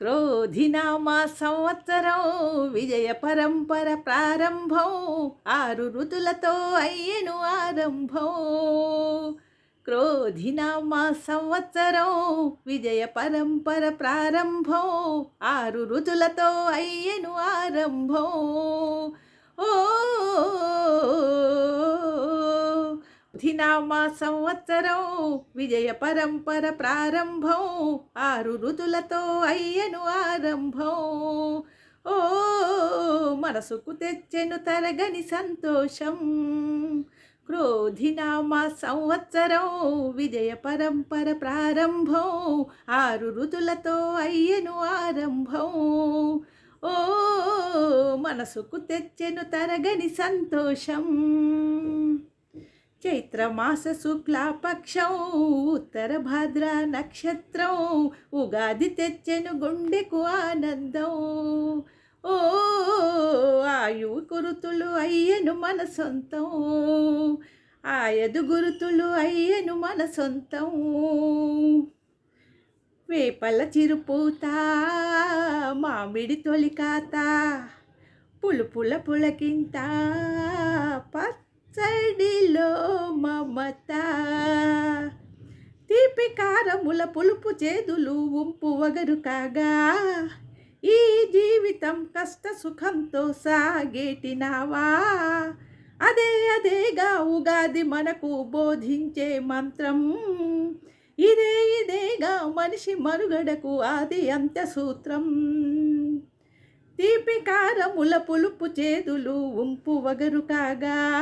క్రోధినామా సంవత్సరం విజయ పరంపర ప్రారంభం ఆరు ఋతులతో అయ్యను ఆరంభం. క్రోధినామా సంవత్సరం విజయ పరంపర ప్రారంభం ఆరు ఋతులతో అయ్యను ఆరంభం. ఓ ధినామా సంవత్సరం విజయ పరంపర ప్రారంభం ఆరు ఋతులతో అయ్యను ఆరంభం. ఓ మనసుకు తెచ్చెను తరగని సంతోషం. క్రోధినామ సంవత్సరం విజయ పరంపర ప్రారంభం ఆరు ఋతులతో అయ్యను ఆరంభం. ఓ మనసుకు తెచ్చెను తరగని సంతోషం. చైత్రమాస శుక్లాపక్షం ఉత్తర భాద్ర నక్షత్రం ఉగాది తెచ్చెను గుండెకు ఆనందం. ఓ ఆయు గురుతులు అయ్యను మన సొంతం. ఆయదు గురుతులు అయ్యను మన సొంతం. వేపల చిరుపూత మామిడి తొలికాత పులుపుల పులకింత పత్ చడిలో మమత. తీపి కారముల పులుపు చేదులు ఉంపు వగరు కాగా. ఈ జీవితం కష్ట సుఖంతో సాగేటినావా? అదే అదేగా ఉగాది మనకు బోధించే మంత్రం. ఇదే ఇదేగా మనిషి మనుగడకు ఆది అంత్య సూత్రం. తీపి కారముల పులుపు చేదులు ఉంపు వగరు కాగా.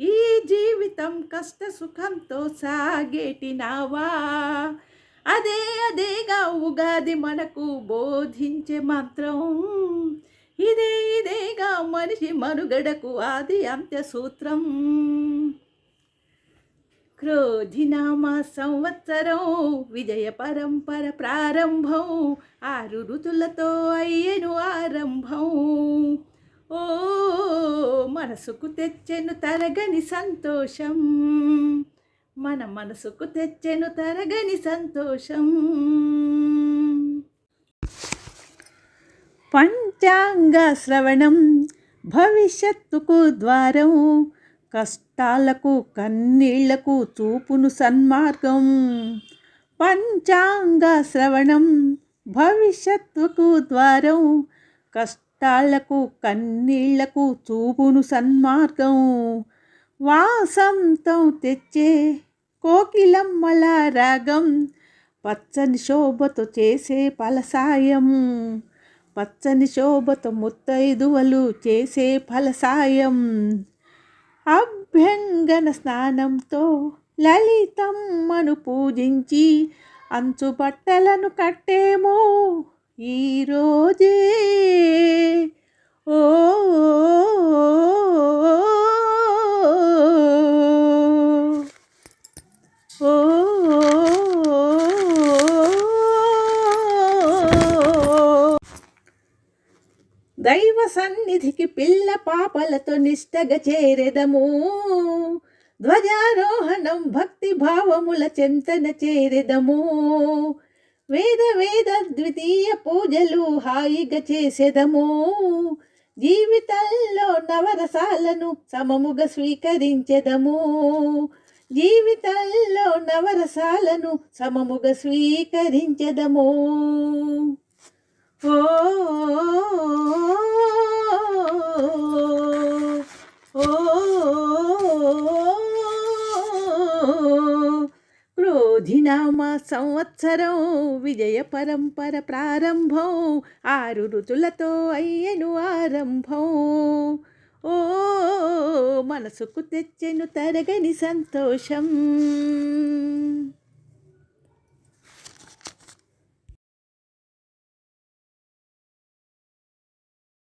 ఈ జీవితం కష్ట సుఖంతో సాగేటినావా. అదే అదేగా ఉగాది మనకు బోధించే మంత్రం. ఇదే ఇదేగా మనిషి మనుగడకు ఆది అంత్య సూత్రం. క్రోధినామా సంవత్సరం విజయ పరంపర ప్రారంభం ఆరు ఋతులతో అయ్యను ఆరంభం. ఓ మనసుకు తెచ్చెను తరగని సంతోషం మన మనసుకు తెచ్చెను తరగని సంతోషం. పంచాంగ శ్రవణం భవిష్యత్తుకు ద్వారం కష్టాలకు కన్నీళ్ళకు చూపును సన్మార్గం. పంచాంగ శ్రవణం భవిష్యత్తుకు ద్వారం. కష్టాలకు కన్నీళ్ళకు చూపును సన్మార్గం. వాసంతం తెచ్చే కోకిలమ్మల రాగం. పచ్చని శోభతో చేసే ఫలసాయం పచ్చని శోభతో ముత్తైదువలు చేసే ఫలసాయం. అభ్యంగన స్నానంతో లలితమ్మను పూజించి అంచు బట్టలను కట్టేమో ఈరోజే ఓ ఓ సన్నిధికి పిల్ల పాపలతో నిష్టగా చేరెదము. ధ్వజారోహణం భక్తి భావముల చెంతన చేరెదము. వేద వేద ద్వితీయ పూజలు హాయిగా చేసెదము. జీవితంలో నవరసాలను సమముగా స్వీకరించెదము. జీవితంలో నవరసాలను సమముగా స్వీకరించెదము. ఓ క్రోధినామ సంవత్సరం విజయ పరంపర ప్రారంభం ఆరు ఋతులతో అయ్యను ఆరంభం. ఓ మనసుకు తెచ్చెను తరగని సంతోషం.